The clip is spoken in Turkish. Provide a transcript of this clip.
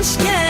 umudum